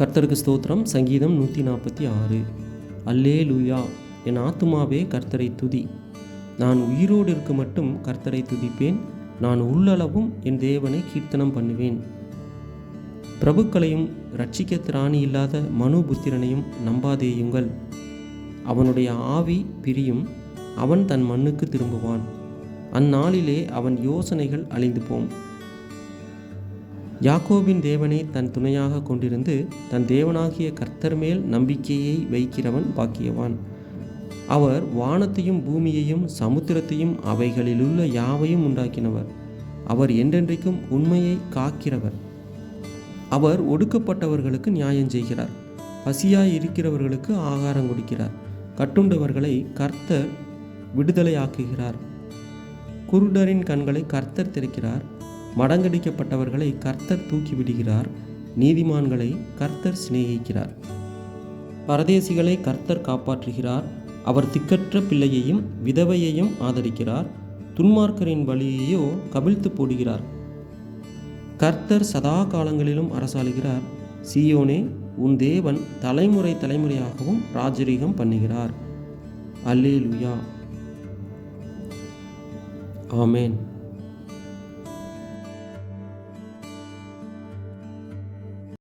கர்த்தருக்கு ஸ்தோத்திரம். சங்கீதம் நூற்றி நாற்பத்தி ஆறு. அல்லே லூயா என் ஆத்துமாவே கர்த்தரை துதி. நான் உயிரோடு இருக்க மட்டும் கர்த்தரை துதிப்பேன். நான் உள்ளளவும் என் தேவனை கீர்த்தனம் பண்ணுவேன். பிரபுக்களையும் ரட்சிக்க திராணி இல்லாத மனுபுத்திரனையும் நம்பாதேயுங்கள். அவனுடைய ஆவி பிரியும். அவன் தன் மண்ணுக்கு திரும்புவான். அந்நாளிலே அவன் யோசனைகள் அழிந்து போம் யாக்கோபின் தேவனை தன் துணையாக கொண்டிருந்து தன் தேவனாகிய கர்த்தர் மேல் நம்பிக்கையை வைக்கிறவன் பாக்கியவான். அவர் வானத்தையும் பூமியையும் சமுத்திரத்தையும் அவைகளிலுள்ள யாவையும் உண்டாக்கினவர். அவர் என்றென்றைக்கும் உண்மையை காக்கிறவர். அவர் ஒடுக்கப்பட்டவர்களுக்கு நியாயம் செய்கிறார். பசியாய் இருக்கிறவர்களுக்கு ஆகாரம் கொடுக்கிறார். கட்டுண்டவர்களை கர்த்தர் விடுதலையாக்குகிறார். குருடரின் கண்களை கர்த்தர் திறக்கிறார். மடங்கடிக்கப்பட்டவர்களை கர்த்தர் தூக்கிவிடுகிறார். நீதிமான்களை கர்த்தர் சிநேகிக்கிறார். பரதேசிகளை கர்த்தர் காப்பாற்றுகிறார். அவர் திக்கற்ற பிள்ளையையும் விதவையையும் ஆதரிக்கிறார். துன்மார்க்கரின் வழியையோ கவிழ்த்து போடுகிறார். கர்த்தர் சதா காலங்களிலும் அரசாளுகிறார். சியோனே உன் தேவன் தலைமுறை தலைமுறையாகவும் ராஜரீகம் பண்ணுகிறார். அல்லேலுயா. ஆமேன்.